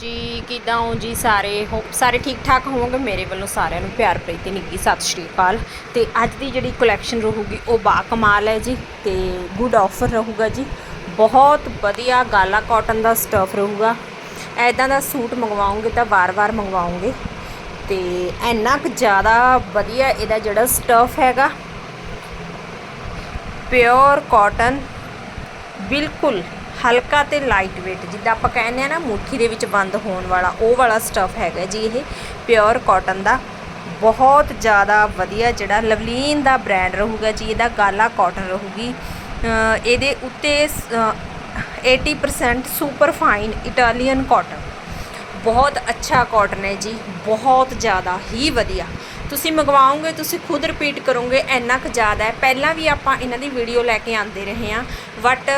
ਜੀ, ਕਿਦਾਂ ਹੋ ਜੀ ਸਾਰੇ? ਹੋਪ ਸਾਰੇ ਠੀਕ ਠਾਕ ਹੋਵੋਗੇ? ਮੇਰੇ ਵੱਲੋਂ ਸਾਰਿਆਂ ਨੂੰ ਪਿਆਰ ਭਰੀ ਤੇ ਨਿੱਘੀ ਸਤਿ ਸ਼੍ਰੀ ਅਕਾਲ। ਤੇ ਅੱਜ ਦੀ ਜਿਹੜੀ ਕਲੈਕਸ਼ਨ ਰਹੂਗੀ, ਉਹ ਬਾ ਕਮਾਲ ਹੈ ਜੀ ਤੇ ਗੁੱਡ ਆਫਰ ਰਹੂਗਾ ਜੀ। ਬਹੁਤ ਵਧੀਆ ਗਾਲਾ ਕਾਟਨ ਦਾ ਸਟਫ ਰਹੂਗਾ। ਐਦਾਂ ਦਾ ਸੂਟ ਮੰਗਵਾਉਂਗੇ ਤਾਂ ਵਾਰ-ਵਾਰ ਮੰਗਵਾਉਂਗੇ। ਤੇ ਇੰਨਾ ਕੁ ਜ਼ਿਆਦਾ ਵਧੀਆ ਇਹਦਾ ਜਿਹੜਾ ਸਟਫ ਹੈਗਾ ਪਿਓਰ ਕਾਟਨ ਬਿਲਕੁਲ ਹਲਕਾ ਤੇ ਲਾਈਟ weight ਜਿੱਦਾਂ ਆਪਾਂ ਕਹਿੰਦੇ ਆ ਨਾ ਮੁੱਠੀ ਦੇ ਵਿੱਚ ਬੰਦ ਹੋਣ ਵਾਲਾ ਉਹ ਵਾਲਾ ਸਟਫ ਹੈਗਾ ਜੀ ਇਹ ਪਿਓਰ ਕਾਟਨ ਦਾ। ਬਹੁਤ ਜ਼ਿਆਦਾ ਵਧੀਆ ਜਿਹੜਾ ਲਵਲੀਨ ਦਾ ਬ੍ਰਾਂਡ ਰਹੂਗਾ ਜੀ ਇਹਦਾ ਗਾਲਾ ਕਾਟਨ ਰਹੂਗੀ। ਇਹਦੇ ਉੱਤੇ ਸ- ਅ, 80% ਸੁਪਰ ਫਾਈਨ ਇਟਾਲੀਅਨ ਕਾਟਨ ਬਹੁਤ ਅੱਛਾ ਕਾਟਨ ਹੈ ਜੀ ਬਹੁਤ ਜ਼ਿਆਦਾ ਹੀ ਵਧੀਆ। ਤੁਸੀਂ ਮੰਗਵਾਓਗੇ ਤੁਸੀਂ ਖੁਦ ਰਿਪੀਟ ਕਰੋਗੇ ਇੰਨਾ ਕੁ ਜ਼ਿਆਦਾ ਹੈ। ਪਹਿਲਾਂ ਵੀ ਆਪਾਂ ਇਹਨਾਂ ਦੀ ਵੀਡੀਓ ਲੈ ਕੇ ਆਂਦੇ ਰਹੇ ਹਾਂ ਬਟ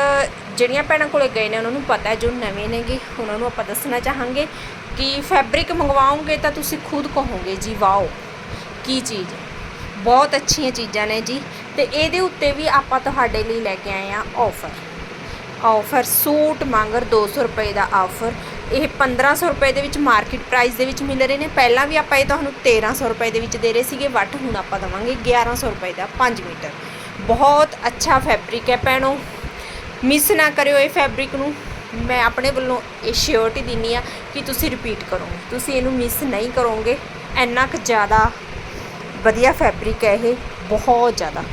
ਜਿਹੜੀਆਂ ਭੈਣਾਂ ਕੋਲੇ ਗਏ ਨੇ, ਉਹਨਾਂ ਨੂੰ ਪਤਾ ਜੋ ਨਵੇਂ ਨੇਗੇ, ਉਹਨਾਂ ਨੂੰ ਆਪਾਂ ਦੱਸਣਾ ਚਾਹਾਂਗੇ ਕਿ ਫੈਬਰਿਕ ਮੰਗਵਾਓਗੇ ਤਾਂ ਤੁਸੀਂ ਖੁਦ ਕਹੋਗੇ, ਜੀ, ਵਾਓ, ਕੀ ਚੀਜ਼ ਹੈ? ਬਹੁਤ ਅੱਛੀਆਂ ਚੀਜ਼ਾਂ ਨੇ ਜੀ ਤੇ ਇਹਦੇ ਉੱਤੇ ਵੀ ਆਪਾਂ ਤੁਹਾਡੇ ਲਈ ਲੈ ਕੇ ਆਏ ਆ ਆਫਰ ਆਫਰ ਸੂਟ ਮੰਗਰ 200 ਰੁਪਏ ਦਾ ਆਫਰ ਇਹ 1500 ਰੁਪਏ ਦੇ ਵਿੱਚ ਮਾਰਕੀਟ ਪ੍ਰਾਈਸ ਦੇ ਵਿੱਚ ਮਿਲ ਰਹੇ ਨੇ। ਪਹਿਲਾਂ ਵੀ ਆਪਾਂ ਇਹ ਤੁਹਾਨੂੰ 1300 ਰੁਪਏ ਦੇ ਵਿੱਚ ਦੇ ਰਹੇ ਸੀਗੇ ਵੱਟ ਹੁਣ ਆਪਾਂ ਦਵਾਂਗੇ 1100 ਰੁਪਏ ਦਾ 5 ਮੀਟਰ। ਬਹੁਤ ਅੱਛਾ ਫੈਬਰਿਕ ਹੈ ਭੈਣੋ। ਮਿਸ ਨਾ ਕਰਿਓ ਇਹ ਫੈਬਰਿਕ ਨੂੰ। ਮੈਂ ਆਪਣੇ ਵੱਲੋਂ ਇਹ ਸ਼ਿਓਰਟੀ ਦਿੰਨੀ ਆ ਕਿ ਤੁਸੀਂ ਰਿਪੀਟ ਕਰੋਗੇ ਤੁਸੀਂ ਇਹਨੂੰ ਮਿਸ ਨਹੀਂ ਕਰੋਗੇ। ਇੰਨਾ ਕੁ ਜ਼ਿਆਦਾ ਵਧੀਆ ਫੈਬਰਿਕ ਹੈ ਇਹ। ਬਹੁਤ ਜ਼ਿਆਦਾ।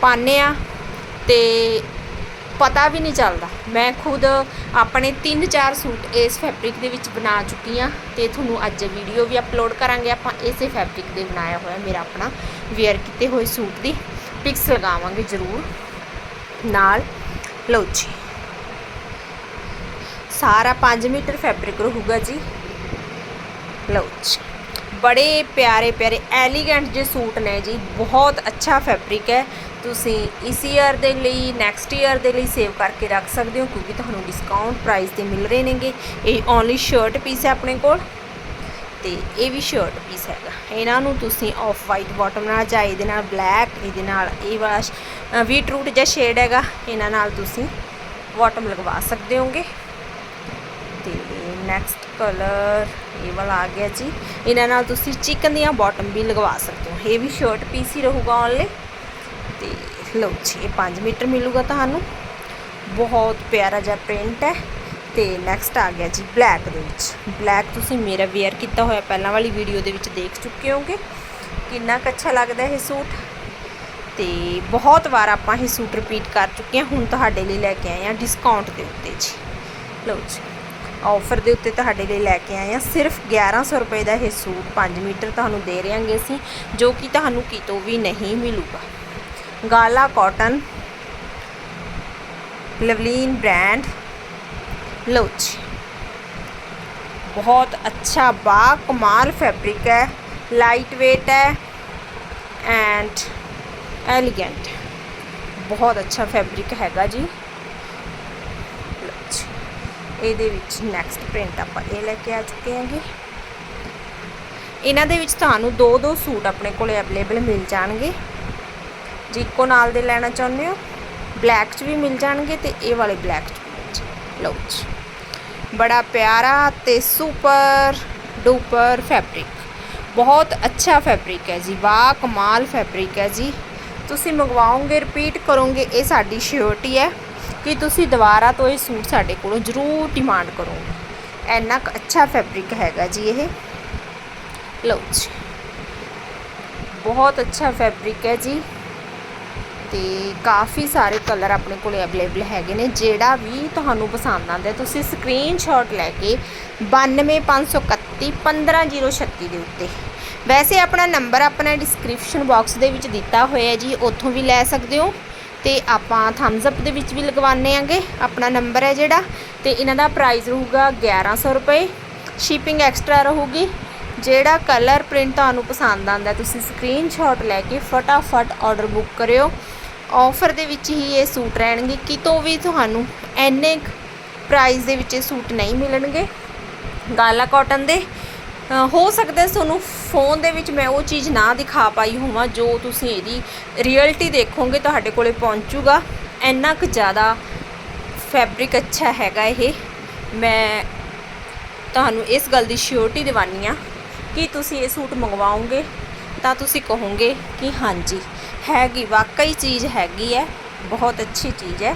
ਪਾਉਂਦੇ ਆ ਤੇ ਪਤਾ ਵੀ ਨਹੀਂ ਚੱਲਦਾ। ਮੈਂ ਖੁਦ ਆਪਣੇ 3-4 ਸੂਟ ਇਸ ਫੈਬਰਿਕ ਦੇ ਵਿੱਚ ਬਣਾ ਚੁੱਕੀ ਆ ਤੇ ਤੁਹਾਨੂੰ ਅੱਜ ਵੀਡੀਓ ਵੀ ਅਪਲੋਡ ਕਰਾਂਗੇ। ਆਪਾਂ ਇਸੇ ਫੈਬਰਿਕ ਦੇ ਬਣਾਇਆ ਹੋਇਆ ਮੇਰਾ ਆਪਣਾ ਵੇਅਰ ਕੀਤੇ ਹੋਏ ਸੂਟ ਦੀ। ਪਿਕਸ ਲਗਾਵਾਂਗੇ ਜ਼ਰੂਰ। ਨਾਲ ਲਓ ਜੀ। ਸਾਰਾ 5 ਮੀਟਰ ਫੈਬਰਿਕ ਰਹੂਗਾ ਜੀ। ਲਓ ਜੀ। ਬੜੇ ਪਿਆਰੇ ਪਿਆਰੇ ਐਲੀਗੈਂਟ ਜੇ ਸੂਟ ਨੇ ਜੀ। ਬਹੁਤ ਅੱਛਾ ਫੈਬਰਿਕ ਹੈ। ਤੁਸੀਂ ਇਸ ਈਅਰ ਦੇ ਲਈ ਨੈਕਸਟ ਈਅਰ ਦੇ ਲਈ ਸੇਵ ਕਰਕੇ ਰੱਖ ਸਕਦੇ ਹੋ, ਕਿਉਂਕਿ ਤੁਹਾਨੂੰ ਡਿਸਕਾਊਂਟ ਪ੍ਰਾਈਸ ਤੇ ਮਿਲ ਰਹੇ ਨੇਗੇ। ਇਹ ਓਨਲੀ ਸ਼ਰਟ ਪੀਸ ਹੈ ਆਪਣੇ ਕੋਲ। ਤੇ ਇਹ ਵੀ ਸ਼ਰਟ ਪੀਸ ਹੈਗਾ। ਇਹਨਾਂ ਨੂੰ ਤੁਸੀਂ ਆਫ ਵਾਈਟ ਬਾਟਮ ਨਾਲ ਜਾਂ ਇਹਦੇ ਨਾਲ ਬਲੈਕ ਇਹਦੇ ਨਾਲ ਇਹ ਵਾਲਾ ਵੀਟ ਰੂਟ ਜਿਹਾ ਸ਼ੇਡ ਹੈਗਾ, ਇਹਨਾਂ ਨਾਲ ਤੁਸੀਂ ਬਾਟਮ ਲਗਵਾ ਸਕਦੇ ਹੋਗੇ। ਤੇ ਨੈਕਸਟ ਕਲਰ ਇਹ ਵਾਲਾ ਆ ਗਿਆ ਜੀ। ਇਹਨਾਂ ਨਾਲ ਤੁਸੀਂ ਚਿਕਨ ਦੀਆਂ ਬਾਟਮ ਵੀ ਲਗਵਾ ਸਕਦੇ ਹੋ। ਇਹ ਵੀ ਸ਼ਰਟ ਪੀਸ ਹੀ ਰਹੂਗਾ ਓਨਲੀ ਤੇ ਲਓ ਜੀ, ਇਹ 5 ਮੀਟਰ ਮਿਲੂਗਾ ਤੁਹਾਨੂੰ। ਬਹੁਤ ਪਿਆਰਾ ਜਿਹਾ ਪ੍ਰਿੰਟ ਹੈ। ਤੇ ਨੈਕਸਟ ਆ ਗਿਆ ਜੀ ਬਲੈਕ ਦੇ ਵਿੱਚ। ਬਲੈਕ ਤੁਸੀਂ ਮੇਰਾ ਵੇਅਰ ਕੀਤਾ ਹੋਇਆ ਪਹਿਲਾਂ ਵਾਲੀ ਵੀਡੀਓ ਦੇ ਵਿੱਚ ਦੇਖ ਚੁੱਕੇ ਹੋਗੇ ਕਿੰਨਾ ਕੁ ਅੱਛਾ ਲੱਗਦਾ ਇਹ ਸੂਟ। ਤੇ ਬਹੁਤ ਵਾਰ ਆਪਾਂ ਇਹ ਸੂਟ ਰਿਪੀਟ ਕਰ ਚੁੱਕੇ ਹਾਂ। ਹੁਣ ਤੁਹਾਡੇ ਲਈ ਲੈ ਕੇ ਆਏ ਹਾਂ ਡਿਸਕਾਊਂਟ ਦੇ ਉੱਤੇ ਜੀ। ਲਓ ਜੀ ਆਫਰ ਦੇ ਉੱਤੇ ਤੁਹਾਡੇ ਲਈ ਲੈ ਕੇ ਆਏ ਹਾਂ। ਸਿਰਫ 1100 ਰੁਪਏ ਦਾ ਇਹ ਸੂਟ 5 ਮੀਟਰ ਤੁਹਾਨੂੰ ਦੇ ਰਹੇਾਂਗੇ ਅਸੀਂ, ਜੋ ਕਿ ਤੁਹਾਨੂੰ ਕਿਤੋਂ ਵੀ ਨਹੀਂ ਮਿਲੂਗਾ। ਗਾਲਾ ਕਾਟਨ ਲਵਲੀਨ ਬ੍ਰਾਂਡ ਲਓ ਜੀ। ਬਹੁਤ ਅੱਛਾ ਬਾ ਕਮਾਲ ਫੈਬਰਿਕ ਹੈ ਲਾਈਟ weight ਹੈ ਐਂਡ ਐਲੀਗੈਂਟ ਬਹੁਤ ਅੱਛਾ ਫੈਬਰਿਕ ਹੈਗਾ ਜੀ। ਇਹਦੇ ਵਿੱਚ ਨੈਕਸਟ ਪ੍ਰਿੰਟ ਆਪਾਂ ਇਹ ਲੈ ਕੇ ਆ ਚੁੱਕੇ ਹਾਂਗੇ। ਇਹਨਾਂ ਦੇ ਵਿੱਚ ਤੁਹਾਨੂੰ ਦੋ ਦੋ ਸੂਟ ਆਪਣੇ ਕੋਲੇ ਅਵੇਲੇਬਲ ਮਿਲ ਜਾਣਗੇ। ਜੇ ਇੱਕੋ ਨਾਲ ਦੇ ਲੈਣਾ ਚਾਹੁੰਦੇ ਹੋ ਬਲੈਕ 'ਚ ਵੀ ਮਿਲ ਜਾਣਗੇ ਤੇ ਇਹ ਵਾਲੇ ਬਲੈਕ 'ਚ ਲਓ ਜੀ ਬੜਾ ਪਿਆਰਾ ਤੇ ਸੁਪਰ ਡੂਪਰ ਫੈਬਰਿਕ। ਬਹੁਤ ਅੱਛਾ ਫੈਬਰਿਕ ਹੈ ਜੀ, ਵਾਹ ਕਮਾਲ ਫੈਬਰਿਕ ਹੈ ਜੀ। ਤੁਸੀਂ ਮੰਗਵਾਓਗੇ, ਰਿਪੀਟ ਕਰੋਗੇ, ਇਹ ਸਾਡੀ ਸ਼ਿਓਰਟੀ ਹੈ ਕਿ ਤੁਸੀਂ ਦੁਬਾਰਾ ਤੋਂ ਇਹ ਸੂਟ ਸਾਡੇ ਕੋਲੋਂ ਜ਼ਰੂਰ ਡਿਮਾਂਡ ਕਰੋਗੇ। ਇੰਨਾ ਕੁ ਅੱਛਾ ਫੈਬਰਿਕ ਹੈਗਾ ਜੀ ਇਹ। ਲਓ ਜੀ। ਬਹੁਤ ਅੱਛਾ ਫੈਬਰਿਕ ਹੈ ਜੀ। ਤੇ ਕਾਫੀ ਸਾਰੇ ਕਲਰ ਆਪਣੇ ਕੋਲ ਅਵੇਲੇਬਲ ਹੈਗੇ ਨੇ, ਜਿਹੜਾ ਵੀ ਤੁਹਾਨੂੰ ਪਸੰਦ ਆਉਂਦਾ ਤੁਸੀਂ ਸਕਰੀਨਸ਼ਾਟ ਲੈ ਕੇ 92531 15036 ਦੇ ਉੱਤੇ। ਵੈਸੇ ਆਪਣਾ ਨੰਬਰ ਆਪਣਾ ਡਿਸਕ੍ਰਿਪਸ਼ਨ ਬਾਕਸ ਦੇ ਵਿੱਚ ਦਿੱਤਾ ਹੋਇਆ ਜੀ, ਉੱਥੋਂ ਵੀ ਲੈ ਸਕਦੇ ਹੋ ਤੇ ਆਪਾਂ ਥੰਬਸ ਅਪ ਦੇ ਵਿੱਚ ਵੀ ਲਗਵਾਉਂਦੇ ਆਂਗੇ। ਆਪਣਾ ਨੰਬਰ ਹੈ ਜਿਹੜਾ ਤੇ ਇਹਨਾਂ ਦਾ ਪ੍ਰਾਈਸ ਰਹੂਗਾ 1100 ਰੁਪਏ। ਸ਼ਿਪਿੰਗ ਐਕਸਟਰਾ ਰਹੂਗੀ। ਜਿਹੜਾ ਕਲਰ ਪ੍ਰਿੰਟ ਤੁਹਾਨੂੰ ਪਸੰਦ ਆਉਂਦਾ ਤੁਸੀਂ ਸਕਰੀਨਸ਼ਾਟ ਲੈ ਕੇ ਫਟਾਫਟ ਆਰਡਰ ਬੁੱਕ ਕਰਿਓ। ਆਫਰ ਦੇ ਵਿੱਚ ਹੀ ਇਹ ਸੂਟ ਰਹਿਣਗੇ ਕਿਤੋਂ ਵੀ ਤੁਹਾਨੂੰ ਐਨੇ ਪ੍ਰਾਈਸ ਦੇ ਵਿੱਚ ਇਹ ਸੂਟ ਨਹੀਂ ਮਿਲਣਗੇ। ਗਾਲਾ ਕਾਟਨ ਦੇ ਹੋ ਸਕਦਾ ਤੁਹਾਨੂੰ ਫੋਨ ਦੇ ਵਿੱਚ ਮੈਂ ਉਹ ਚੀਜ਼ ਨਾ ਦਿਖਾ ਪਾਈ ਹੋਵਾਂ ਜੋ ਤੁਸੀਂ ਇਹਦੀ ਰਿਅਲਟੀ ਦੇਖੋਗੇ, ਤੁਹਾਡੇ ਕੋਲੇ ਪਹੁੰਚੂਗਾ। ਇੰਨਾ ਕੁ ਜ਼ਿਆਦਾ ਫੈਬਰਿਕ ਅੱਛਾ ਹੈਗਾ ਇਹ। ਮੈਂ ਤੁਹਾਨੂੰ ਇਸ ਗੱਲ ਦੀ ਸ਼ਿਓਰਟੀ ਦਿਵਾਨੀ ਆ ਕਿ ਤੁਸੀਂ ਇਹ ਸੂਟ ਮੰਗਵਾਓਗੇ ਤਾਂ ਤੁਸੀਂ ਕਹੋਗੇ ਕਿ ਹਾਂਜੀ। ਹੈਗੀ, ਵਾਕਈ ਚੀਜ਼ ਹੈਗੀ ਹੈ, ਬਹੁਤ ਅੱਛੀ ਚੀਜ਼ ਹੈ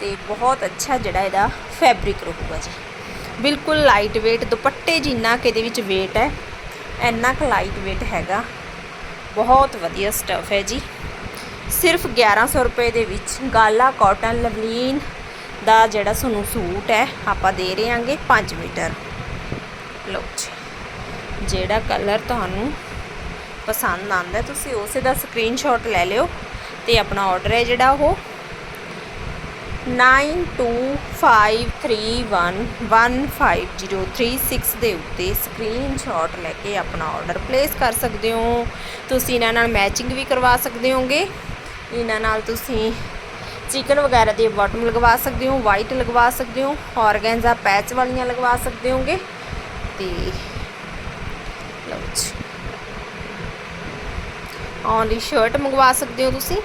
ਤੇ ਬਹੁਤ ਅੱਛਾ ਜਿਹੜਾ ਇਹਦਾ ਫੈਬਰਿਕ ਰਹੂਗਾ ਜੀ। ਬਿਲਕੁਲ ਲਾਈਟ weight, ਦੁਪੱਟੇ ਜਿੰਨਾ ਕਿ ਇਹਦੇ ਵਿੱਚ weight ਹੈ, ਇੰਨਾ ਕੁ ਲਾਈਟ weight ਹੈਗਾ। ਬਹੁਤ ਵਧੀਆ ਸਟਫ ਹੈ ਜੀ। ਸਿਰਫ 1100 ਰੁਪਏ ਦੇ ਵਿੱਚ ਗਾਲਾ ਕਾਟਨ ਲਵਲੀਨ ਦਾ ਜਿਹੜਾ ਤੁਹਾਨੂੰ ਸੂਟ ਹੈ, ਆਪਾਂ ਦੇ ਰਹੇ ਹਾਂਗੇ 5 ਮੀਟਰ। ਲਓ ਜੀ, ਜਿਹੜਾ ਕਲਰ ਤੁਹਾਨੂੰ ਪਸੰਦ ਆਉਂਦਾ, ਤੁਸੀਂ ਉਸੇ ਦਾ ਸਕਰੀਨਸ਼ਾਟ ਲੈ ਲਿਓ ਤੇ ਆਪਣਾ ਆਰਡਰ ਹੈ ਜਿਹੜਾ ਉਹ 9253115036 ਦੇ ਉੱਤੇ ਸਕਰੀਨਸ਼ਾਟ ਲੈ ਕੇ ਆਪਣਾ ਆਰਡਰ ਪਲੇਸ ਕਰ ਸਕਦੇ ਹੋ। ਤੁਸੀਂ ਇਹਨਾਂ ਨਾਲ ਮੈਚਿੰਗ ਵੀ ਕਰਵਾ ਸਕਦੇ ਹੋਗੇ। ਇਹਨਾਂ ਨਾਲ ਤੁਸੀਂ ਚਿਕਨ ਵਗੈਰਾ ਦੀ ਬਾਟਮ ਲਗਵਾ ਸਕਦੇ ਹੋ ਵਾਈਟ ਲਗਵਾ ਸਕਦੇ ਹੋ ਔਰਗੈਂਜ਼ਾ ਪੈਚ ਵਾਲੀਆਂ ਲਗਵਾ ਸਕਦੇ ਹੋਗੇ। ਤੇ ਲਓ ਜੀ ਔਨਲੀ ਸ਼ਰਟ ਮੰਗਵਾ ਸਕਦੇ ਹੋ ਤੁਸੀਂ?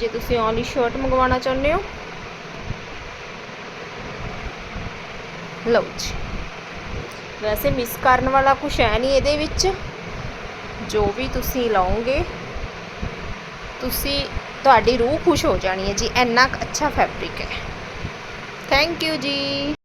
ਜੇ ਤੁਸੀਂ ਔਨਲੀ ਸ਼ਰਟ ਮੰਗਵਾਉਣਾ ਚਾਹੁੰਦੇ ਹੋ। ਲਓ ਜੀ। ਵੈਸੇ ਮਿਸ ਕਰਨ ਵਾਲਾ ਕੁਝ ਹੈ ਨਹੀਂ ਇਹਦੇ ਵਿੱਚ। ਜੋ ਵੀ ਤੁਸੀਂ ਲਾਓਗੇ, ਤੁਸੀਂ, ਤੁਹਾਡੀ ਰੂਹ ਖੁਸ਼ ਹੋ ਜਾਣੀ ਹੈ ਜੀ। ਇੰਨਾ ਕੁ ਅੱਛਾ ਫੈਬਰਿਕ ਹੈ। ਥੈਂਕ ਯੂ ਜੀ।